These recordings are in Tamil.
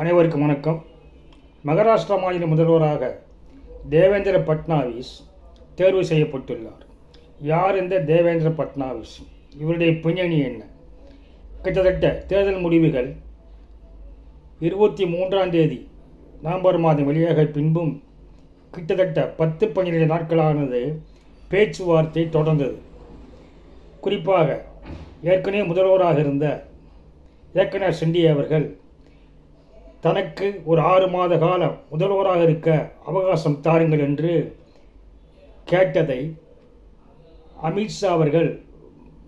அனைவருக்கும் வணக்கம். மகாராஷ்டிரா மாநில முதல்வராக தேவேந்திர பட்னாவிஸ் தேர்வு செய்யப்பட்டுள்ளார். யார் இந்த தேவேந்திர பட்னாவிஸ்? இவருடைய பின்னணி என்ன? கிட்டத்தட்ட தேர்தல் முடிவுகள் இருபத்தி மூன்றாம் தேதி நவம்பர் மாதம் வெளியாக பின்பும் கிட்டத்தட்ட பத்து பன்னிரண்டு நாட்களானது பேச்சுவார்த்தை தொடர்ந்தது. குறிப்பாக ஏற்கனவே முதல்வராக இருந்த ஏக்கனார் சிண்டியே அவர்கள் தனக்கு ஒரு ஆறு மாத காலம் முதல்வராக இருக்க அவகாசம் தாருங்கள் என்று கேட்டதை அமித்ஷா அவர்கள்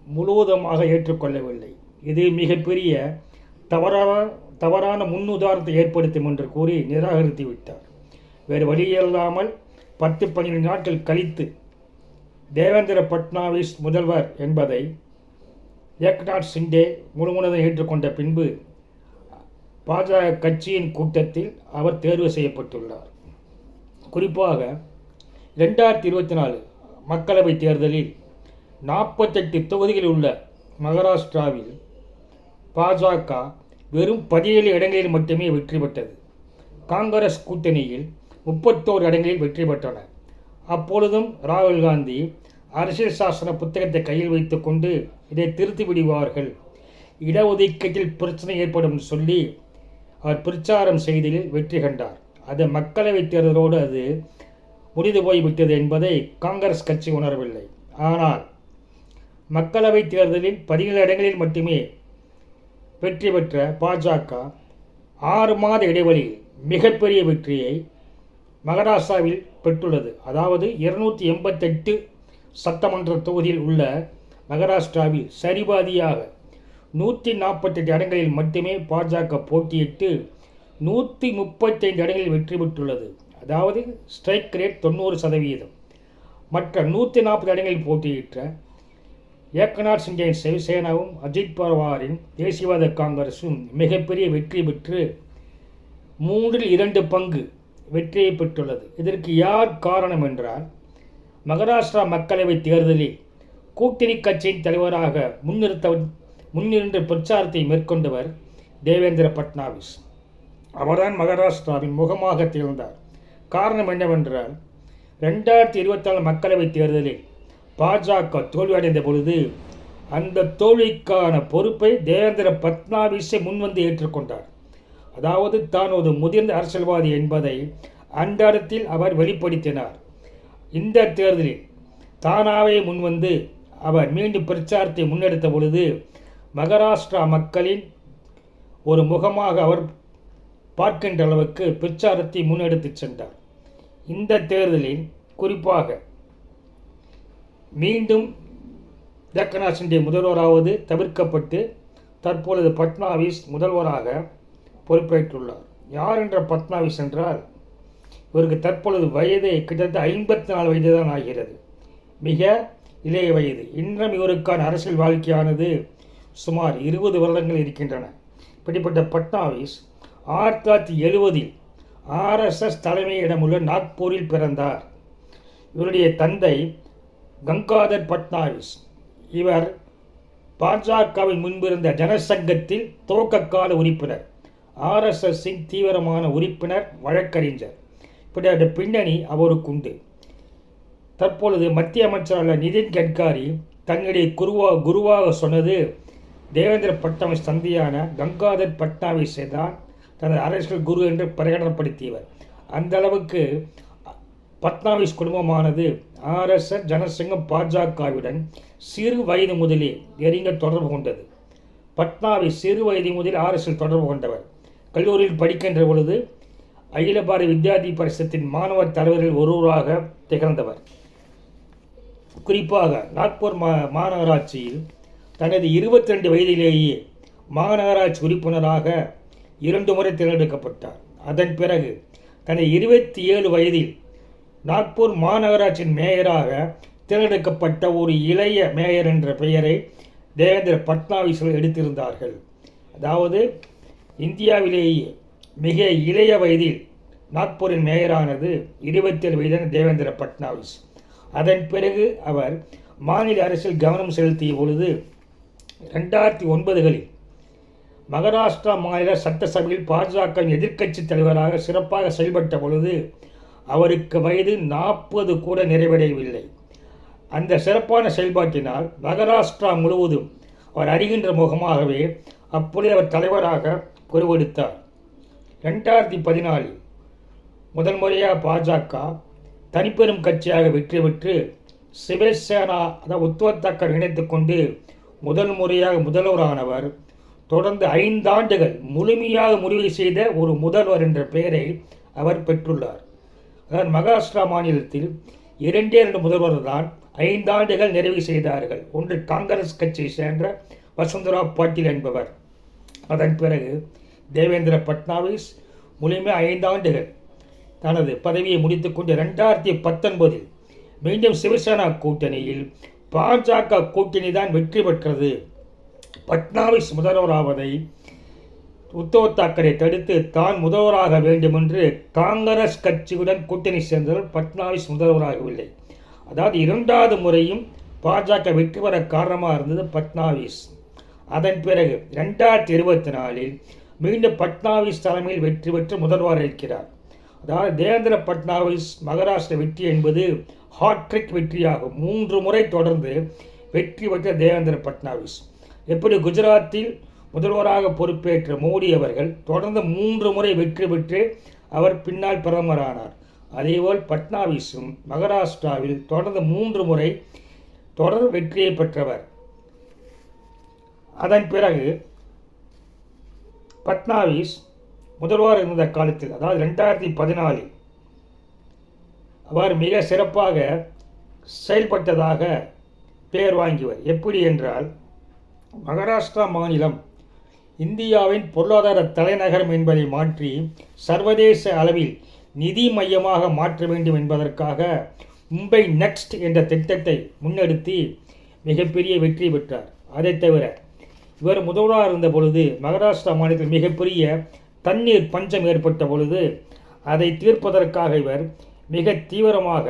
முழுவதுமாக ஏற்றுக்கொள்ளவில்லை. இது மிகப்பெரிய தவறான தவறான முன்னுதாரணத்தை ஏற்படுத்தும் என்று கூறி நிராகரித்து விட்டார் வேறு வழியில்லாமல் பத்து பன்னிரண்டு நாட்கள் கழித்து தேவேந்திர பட்னாவிஸ் முதல்வர் என்பதை ஏக்நாத் சிண்டே முழுமுனதை ஏற்றுக்கொண்ட பின்பு பாஜக கட்சியின் கூட்டத்தில் அவர் தேர்வு செய்யப்பட்டுள்ளார். குறிப்பாக ரெண்டாயிரத்தி இருபத்தி நாலு மக்களவைத் தேர்தலில் நாற்பத்தெட்டு தொகுதிகளில் உள்ள மகாராஷ்டிராவில் பாஜக வெறும் பதினேழு இடங்களில் மட்டுமே வெற்றி பெற்றது. காங்கிரஸ் கூட்டணியில் முப்பத்தோரு இடங்களில் வெற்றி பெற்றன. அப்பொழுதும் ராகுல் காந்தி அரசியல் சாசன புத்தகத்தை கையில் வைத்துக்கொண்டு இதை திருத்தி விடுவார்கள். இடஒதுக்கீட்டில் பிரச்சனை ஏற்படும் சொல்லி அவர் பிரச்சாரம் செய்ததில் வெற்றி கண்டார். அது மக்களவைத் தேர்தலோடு அது முடிந்து போய்விட்டது என்பதை காங்கிரஸ் கட்சி உணரவில்லை. ஆனால் மக்களவைத் தேர்தலில் பதினேழு இடங்களில் மட்டுமே வெற்றி பெற்ற பாஜக ஆறு மாத இடைவெளியில் மிகப்பெரிய வெற்றியை மகாராஷ்டிராவில் பெற்றுள்ளது. அதாவது இருநூற்றி எண்பத்தெட்டு சட்டமன்ற தொகுதியில் உள்ள மகாராஷ்டிராவில் சரிபாதியாக நூற்றி நாற்பத்தெட்டு இடங்களில் மட்டுமே பாஜக போட்டியிட்டு நூற்றி முப்பத்தைந்து இடங்களில் வெற்றி பெற்றுள்ளது. அதாவது ஸ்ட்ரைக் ரேட் தொண்ணூறு சதவீதம். மற்ற நூற்றி நாற்பது இடங்களில் போட்டியிட்ட ஏக்கநாத் சிங்கேன் சிவசேனாவும் அஜித் பவாரின் தேசியவாத காங்கிரஸும் மிகப்பெரிய வெற்றி பெற்று மூன்றில் இரண்டு பங்கு வெற்றியை பெற்றுள்ளது. இதற்கு யார் காரணம் என்றால் மகாராஷ்டிரா மக்களவைத் தேர்தலில் கூட்டணி கட்சியின் தலைவராக முன்னிறுத்த முன்னின்று பிரச்சாரத்தை மேற்கொண்டவர் தேவேந்திர பட்னாவிஸ். அவர்தான் மகாராஷ்டிராவின் முகமாக திகழ்ந்தார். காரணம் என்னவென்றால் ரெண்டாயிரத்தி இருபத்தாறு மக்களவைத் தேர்தலில் பாஜக தோல்வியடைந்த பொழுது அந்த தோல்விக்கான பொறுப்பை தேவேந்திர பட்னாவிஸை முன்வந்து ஏற்றுக்கொண்டார். அதாவது தான் ஒரு முதிர்ந்த அரசியல்வாதி என்பதை அந்த இடத்தில் அவர் வெளிப்படுத்தினார். இந்த தேர்தலில் தானாகவே முன்வந்து அவர் மீண்டும் பிரச்சாரத்தை முன்னெடுத்த பொழுது மகாராஷ்டிரா மக்களின் ஒரு முகமாக அவர் பார்க்கின்ற அளவுக்கு பிரச்சாரத்தை முன்னெடுத்து சென்றார். இந்த தேர்தலில் குறிப்பாக மீண்டும் ஜக்கநாசிண்டே முதல்வராவது தவிர்க்கப்பட்டு தற்பொழுது பட்னாவிஸ் முதல்வராக பொறுப்பேற்றுள்ளார். யார் என்ற பட்னாவிஸ் என்றால் இவருக்கு தற்பொழுது வயது கிட்டத்தட்ட ஐம்பத்தி நாலு வயது தான் ஆகிறது. மிக இளைய வயது. இன்றும் இவருக்கான அரசியல் வாழ்க்கையானது சுமார் இருபது வருடங்கள் இருக்கின்றன. இப்படிப்பட்ட பட்னாவிஸ் ஆயிரத்தி தொள்ளாயிரத்தி எழுபதில் ஆர்எஸ்எஸ் தலைமையிடமுள்ள நாக்பூரில் பிறந்தார். இவருடைய தந்தை கங்காதர் பட்னாவிஸ் இவர் பாஜகவின் முன்பிருந்த ஜனசங்கத்தில் துவக்கக்கால உறுப்பினர் ஆர்எஸ்எஸ்ஸின் தீவிரமான உறுப்பினர் வழக்கறிஞர். இப்படிப்பட்ட பின்னணி அவருக்கு உண்டு. தற்பொழுது மத்திய அமைச்சரான நிதின் கட்காரி தன்னுடைய குருவா குருவாக சொன்னது தேவேந்திர பட்னாவிஸ் சந்தியான கங்காதர் பட்னாவிஸை தான் தனது அரசியல் குரு என்று பிரகடனப்படுத்தியவர். அந்த அளவுக்கு பட்னாவிஸ் குடும்பமானது ஆர்எஸ்எஸ் ஜனசங்கம் பாஜகவுடன் சிறு வயது முதலே நெருங்க தொடர்பு கொண்டது. பட்னாவிஸ் சிறு வயது முதல் ஆர்எஸ்எஸ் தொடர்பு கொண்டவர். கல்லூரியில் படிக்கின்ற பொழுது அகில பாரத வித்யார்த்தி பரிசத்தின் மாணவர் தலைவரில் ஒருவராக திகழ்ந்தவர். குறிப்பாக நாக்பூர் மா மாநகராட்சியில் தனது இருபத்தி ரெண்டு வயதிலேயே மாநகராட்சி உறுப்பினராக இரண்டு முறை தேர்ந்தெடுக்கப்பட்டார். அதன் பிறகு தனது இருபத்தி ஏழு வயதில் நாக்பூர் மாநகராட்சியின் மேயராக தேர்ந்தெடுக்கப்பட்ட ஒரு இளைய மேயர் என்ற பெயரை தேவேந்திர பட்னாவிஸ் எடுத்திருந்தார்கள். அதாவது இந்தியாவிலேயே மிக இளைய வயதில் நாக்பூரின் மேயரானது இருபத்தேழு வயதான தேவேந்திர பட்னாவிஸ். அதன் பிறகு அவர் மாநில அரசில் கவனம் செலுத்திய பொழுது ரெண்டாயிரத்தி ஒன்பதுகளில் மகாராஷ்டிரா மாநில சட்டசபையில் பாஜக எதிர்க்கட்சி தலைவராக சிறப்பாக செயல்பட்ட பொழுது அவருக்கு வயது நாற்பது கூட நிறைவடையவில்லை. அந்த சிறப்பான செயல்பாட்டினால் மகாராஷ்டிரா முழுவதும் அவர் அறிகின்ற முகமாகவே அப்பொழுது அவர் தலைவராக பொறுவெடுத்தார் ரெண்டாயிரத்தி பதினாலில் முதல் முறையாக பாஜக தனிப்பெரும் கட்சியாக வெற்றி பெற்று சிவசேனா அதாவது உத்தவ் தாக்கர் இணைத்து கொண்டு முதல் முறையாக முதல்வரானவர் தொடர்ந்து ஐந்தாண்டுகள் முழுமையாக முடிவு செய்த ஒரு முதல்வர் என்ற பெயரை அவர் பெற்றுள்ளார். அதாவது மகாராஷ்டிரா மாநிலத்தில் இரண்டே இரண்டு முதல்வர் தான் ஐந்தாண்டுகள் நிறைவு செய்தார்கள். ஒன்று காங்கிரஸ் கட்சியை சேர்ந்த வசுந்தரா பாட்டீல் என்பவர். அதன் பிறகு தேவேந்திர பட்னாவிஸ் முழுமையாக ஐந்தாண்டுகள் தனது பதவியை முடித்துக்கொண்டு ரெண்டாயிரத்தி பத்தொன்பதில் மீண்டும் சிவசேனா கூட்டணியில் பாஜக கூட்டணி தான் வெற்றி பெற்றது. பட்னாவிஸ் முதல்வராவதை உத்தவ் தாக்கரே தடுத்து தான் முதல்வராக வேண்டும் என்று காங்கிரஸ் கட்சியுடன் கூட்டணி சேர்ந்தவர் பட்னாவிஸ் முதல்வராகவில்லை. அதாவது இரண்டாவது முறையும் பாஜக வெற்றி பெற காரணமாக இருந்தது பட்னாவிஸ். அதன் பிறகு ரெண்டாயிரத்தி இருபத்தி நாலில் மீண்டும் பட்னாவிஸ் தலைமையில் வெற்றி பெற்று முதல்வர் இருக்கிறார். தேவேந்திர பட்னாவிஸ் மகாராஷ்டிர வெற்றி என்பது ஹாட்ரிக் வெற்றியாகும். மூன்று முறை தொடர்ந்து வெற்றி பெற்ற தேவேந்திர பட்னாவிஸ். எப்படி குஜராத்தில் முதல்வராக பொறுப்பேற்ற மோடி அவர்கள் தொடர்ந்து மூன்று முறை வெற்றி பெற்று அவர் பின்னால் பிரதமரானார். அதேபோல் பட்னாவிஸும் மகாராஷ்டிராவில் தொடர்ந்து மூன்று முறை தொடர் வெற்றியை பெற்றவர். அதன் பிறகு பட்னாவிஸ் முதல்வர் இருந்த காலத்தில் அதாவது ரெண்டாயிரத்தி பதினாலில் அவர் மிக சிறப்பாக செயல்பட்டதாக பெயர் வாங்கியவர். எப்படி என்றால் மகாராஷ்டிரா மாநிலம் இந்தியாவின் பொருளாதார தலைநகரம் என்பதை மாற்றி சர்வதேச அளவில் நிதி மையமாக மாற்ற வேண்டும் என்பதற்காக மும்பை நெக்ஸ்ட் என்ற திட்டத்தை முன்னெடுத்து மிகப்பெரிய வெற்றி பெற்றார். அதைத் தவிர இவர் முதல்வராக இருந்த பொழுது மகாராஷ்டிரா மாநிலத்தில் மிகப்பெரிய தண்ணீர் பஞ்சம் ஏற்பட்ட பொழுது அதை தீர்ப்பதற்காக இவர் மிக தீவிரமாக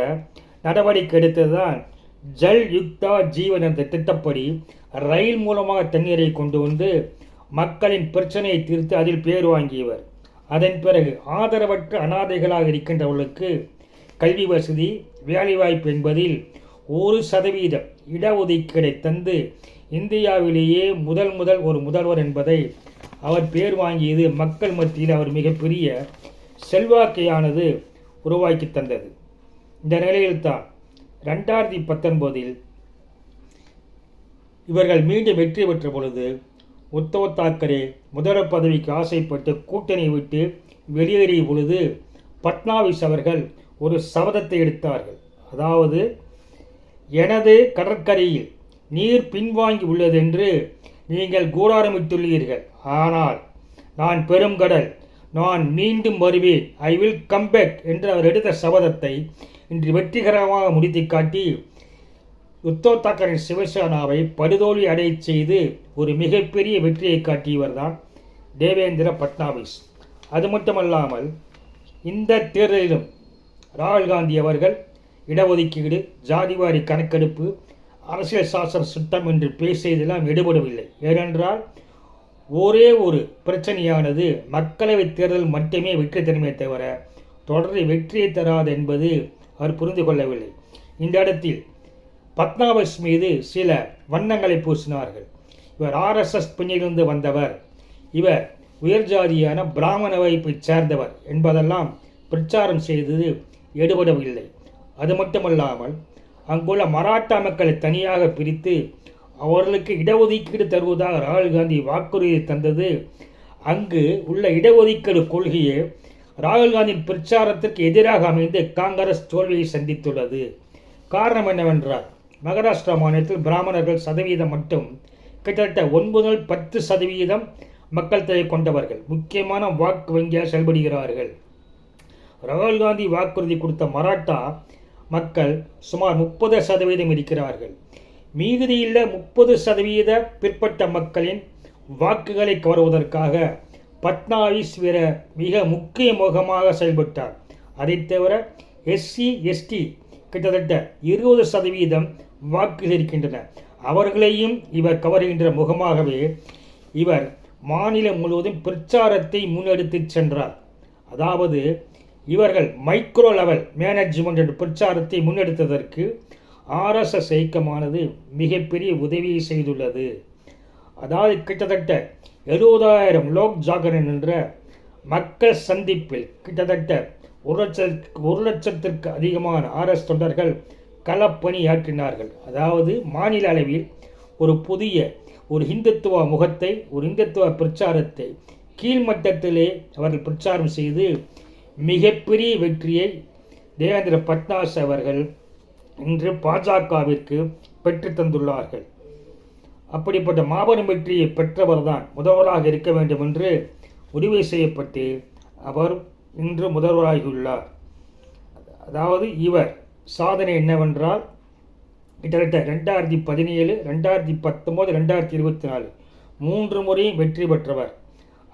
நடவடிக்கை எடுத்ததுதான் ஜல் யுக்தா ஜீவன் என்ற திட்டப்படி ரயில் மூலமாக தண்ணீரை கொண்டு வந்து மக்களின் பிரச்சனையை தீர்த்து அதில் பேர் வாங்கியவர். அதன் பிறகு ஆதரவற்ற அனாதைகளாக இருக்கின்றவர்களுக்கு கல்வி வசதி வேலைவாய்ப்பு என்பதில் ஒரு சதவீதம் இடஒதுக்கீடை தந்து இந்தியாவிலேயே முதல் முதல் ஒரு முதல்வர் என்பதை அவர் பேர் வாங்கியது மக்கள் மத்தியில் அவர் மிகப்பெரிய செல்வாக்கையானது உருவாக்கி தந்தது. இந்த நிலையில்தான் ரெண்டாயிரத்தி பத்தொன்பதில் இவர்கள் மீண்டும் வெற்றி பெற்ற பொழுது உத்தவ் தாக்கரே முதல்வர் பதவிக்கு ஆசைப்பட்டு கூட்டணி விட்டு வெளியேறிய பொழுது பட்னாவிஸ் அவர்கள் ஒரு சபதத்தை எடுத்தார்கள். அதாவது எனது கடற்கரையில் நீர் பின்வாங்கி உள்ளதென்று நீங்கள் கூடாரமிட்டுள்ளீர்கள். ஆனால் நான் பெருங்கடல் நான் மீண்டும் வருவேன். ஐ வில் கம்பேக் என்று அவர் எடுத்த சபதத்தை இன்று வெற்றிகரமாக முடித்து காட்டி உத்தவ் தாக்கரே சிவசேனாவை படுதோல்வி அடையச் செய்து ஒரு மிகப்பெரிய வெற்றியை காட்டியவர் தான் தேவேந்திர பட்னாவிஸ். அது மட்டுமல்லாமல் இந்த தேர்தலிலும் ராகுல் காந்தி அவர்கள் இடஒதுக்கீடு ஜாதிவாரி கணக்கெடுப்பு அரசியல் சாசன சுட்டம் என்று பேசியதெல்லாம் எடுபடவில்லை ஏனென்றால் ஒரே ஒரு பிரச்சனையானது மக்களவைத் தேர்தல் மட்டுமே வெற்றி தருமே தவிர தொடர்ந்து வெற்றியை தராது என்பது அவர் புரிந்து கொள்ளவில்லை. இந்த இடத்தில் பத்மாவஸ் மீது சில வண்ணங்களை பூசினார்கள். இவர் ஆர்எஸ்எஸ் பின்னிலிருந்து வந்தவர். இவர் உயர்ஜாதியான பிராமண வகுப்பைச் சேர்ந்தவர் என்பதெல்லாம் பிரச்சாரம் செய்தது எடுபடவில்லை அது மட்டுமல்லாமல் அங்குள்ள மராட்டா மக்களை தனியாக பிரித்து அவர்களுக்கு இடஒதுக்கீடு தருவதாக ராகுல் காந்தி வாக்குறுதி தந்தது. அங்கு உள்ள இடஒதுக்கீடு கொள்கையே ராகுல் காந்தியின் பிரச்சாரத்திற்கு எதிராக அமைந்து காங்கிரஸ் தோல்வியை சந்தித்துள்ளது. காரணம் என்னவென்றால் மகாராஷ்டிரா மாநிலத்தில் பிராமணர்கள் சதவீதம் மட்டும் கிட்டத்தட்ட ஒன்பது முதல் பத்து சதவீதம் மக்கள் தொகை கொண்டவர்கள். முக்கியமான வாக்கு வங்கியாக செயல்படுகிறார்கள். ராகுல் காந்தி வாக்குறுதி கொடுத்த மராட்டா மக்கள் சுமார் முப்பது சதவீதம் இருக்கிறார்கள். மீதியுள்ள முப்பது சதவீத பிற்பட்ட மக்களின் வாக்குகளை கவருவதற்காக பட்னாவிஸ் வீர மிக முக்கிய முகமாக செயல்பட்டார். அதைத் தவிர எஸ்சி எஸ்டி கிட்டத்தட்ட இருபது சதவீதம் வாக்குகள் இருக்கின்றன அவர்களையும் இவர் கவருகின்ற முகமாகவே இவர் மாநிலம் முழுவதும் பிரச்சாரத்தை முன்னெடுத்துச் சென்றார். அதாவது இவர்கள் மைக்ரோ லெவல் மேனேஜ்மெண்ட் என்ற பிரச்சாரத்தை முன்னெடுத்ததற்கு ஆர்எஸ்எஸ் இயக்கமானது மிகப்பெரிய உதவியை செய்துள்ளது. அதாவது கிட்டத்தட்ட எழுபதாயிரம் லோக் ஜாகரன் என்ற மக்கள் சந்திப்பில் கிட்டத்தட்ட ஒரு லட்சத்திற்கு ஒரு லட்சத்திற்கு அதிகமான ஆர்எஸ் தொண்டர்கள் களப்பணியாற்றினார்கள். அதாவது மாநில அளவில் ஒரு புதிய ஒரு இந்துத்துவ முகத்தை ஒரு இந்துத்துவ பிரச்சாரத்தை கீழ்மட்டத்திலே அவர்கள் பிரச்சாரம் செய்து மிகப்பெரிய வெற்றியை தேவேந்திர பட்னாஸ் அவர்கள் இன்று பாஜகவிற்கு பெற்று தந்துள்ளார்கள். அப்படிப்பட்ட மாபெரும் வெற்றியை பெற்றவர்தான் முதல்வராக இருக்க வேண்டும் என்று முடிவு செய்யப்பட்டு அவர் இன்று முதல்வராகியுள்ளார். அதாவது இவர் சாதனை என்னவென்றால் கிட்டத்தட்ட ரெண்டாயிரத்தி பதினேழு ரெண்டாயிரத்தி பத்தொம்போது ரெண்டாயிரத்தி இருபத்தி நாலு மூன்று முறையும் வெற்றி பெற்றவர்.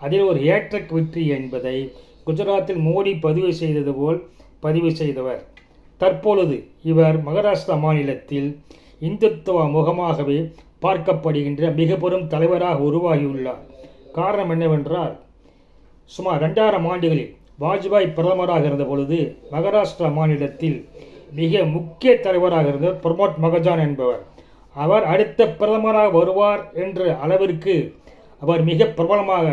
அதில் ஒரு ஏற்றக் வெற்றி என்பதை குஜராத்தில் மோடி பதிவு செய்தது போல் பதிவு செய்தவர். தற்பொழுது இவர் மகாராஷ்டிரா மாநிலத்தில் இந்துத்துவ முகமாகவே பார்க்கப்படுகின்ற மிக பெரும் தலைவராக உருவாகியுள்ளார். காரணம் என்னவென்றால் சுமார் ரெண்டாயிரம் ஆண்டுகளில் வாஜ்பாய் பிரதமராக இருந்த பொழுது மகாராஷ்டிரா மாநிலத்தில் மிக முக்கிய தலைவராக இருந்தவர் பிரமோத் மகஜான் என்பவர். அவர் அடுத்த பிரதமராக வருவார் என்ற அளவிற்கு அவர் மிக பிரபலமாக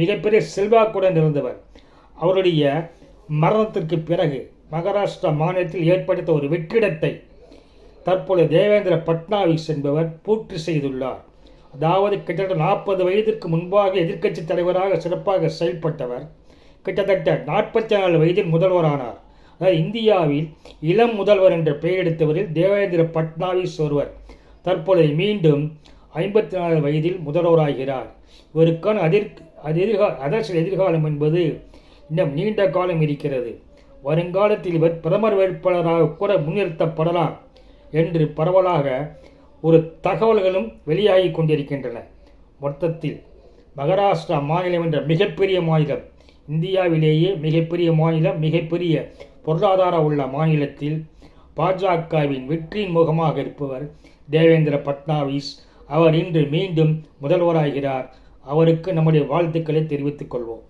மிகப்பெரிய செல்வாக்குடன் இருந்தவர். அவருடைய மரணத்திற்கு பிறகு மகாராஷ்டிரா மாநிலத்தில் ஏற்படுத்த ஒரு வெற்றிடத்தை தற்பொழுது தேவேந்திர பட்னாவிஸ் என்பவர் பூர்த்தி செய்துள்ளார். அதாவது கிட்டத்தட்ட நாற்பது வயதிற்கு முன்பாக எதிர்க்கட்சி தலைவராக சிறப்பாக செயல்பட்டவர். கிட்டத்தட்ட நாற்பத்தி நாலு வயதில் முதல்வரானார். அதாவது இந்தியாவில் இளம் முதல்வர் என்ற பெயர் எடுத்தவரில் தேவேந்திர பட்னாவிஸ் ஒருவர். தற்பொழுது மீண்டும் ஐம்பத்தி நாலு வயதில் முதல்வராகிறார். இவருக்கான அதிர் அது எதிர்கா அரசியல் எதிர்காலம் என்பது இன்னும் நீண்ட காலம் இருக்கிறது. வருங்காலத்தில் இவர் பிரதமர் வேட்பாளராக கூட முன்னிறுத்தப்படலாம் என்று பரவலாக ஒரு தகவல்களும் வெளியாகி கொண்டிருக்கின்றன. மொத்தத்தில் மகாராஷ்டிரா மாநிலம் என்ற மிகப்பெரிய மாநிலம் இந்தியாவிலேயே மிகப்பெரிய மாநிலம் மிகப்பெரிய பொருளாதார உள்ள மாநிலத்தில் பாஜகவின் வெற்றியின் முகமாக இருப்பவர் தேவேந்திர பட்னாவிஸ். அவர் இன்று மீண்டும் முதல்வராகிறார். அவருக்கு நம்முடைய வாழ்த்துக்களை தெரிவித்துக் கொள்வோம்.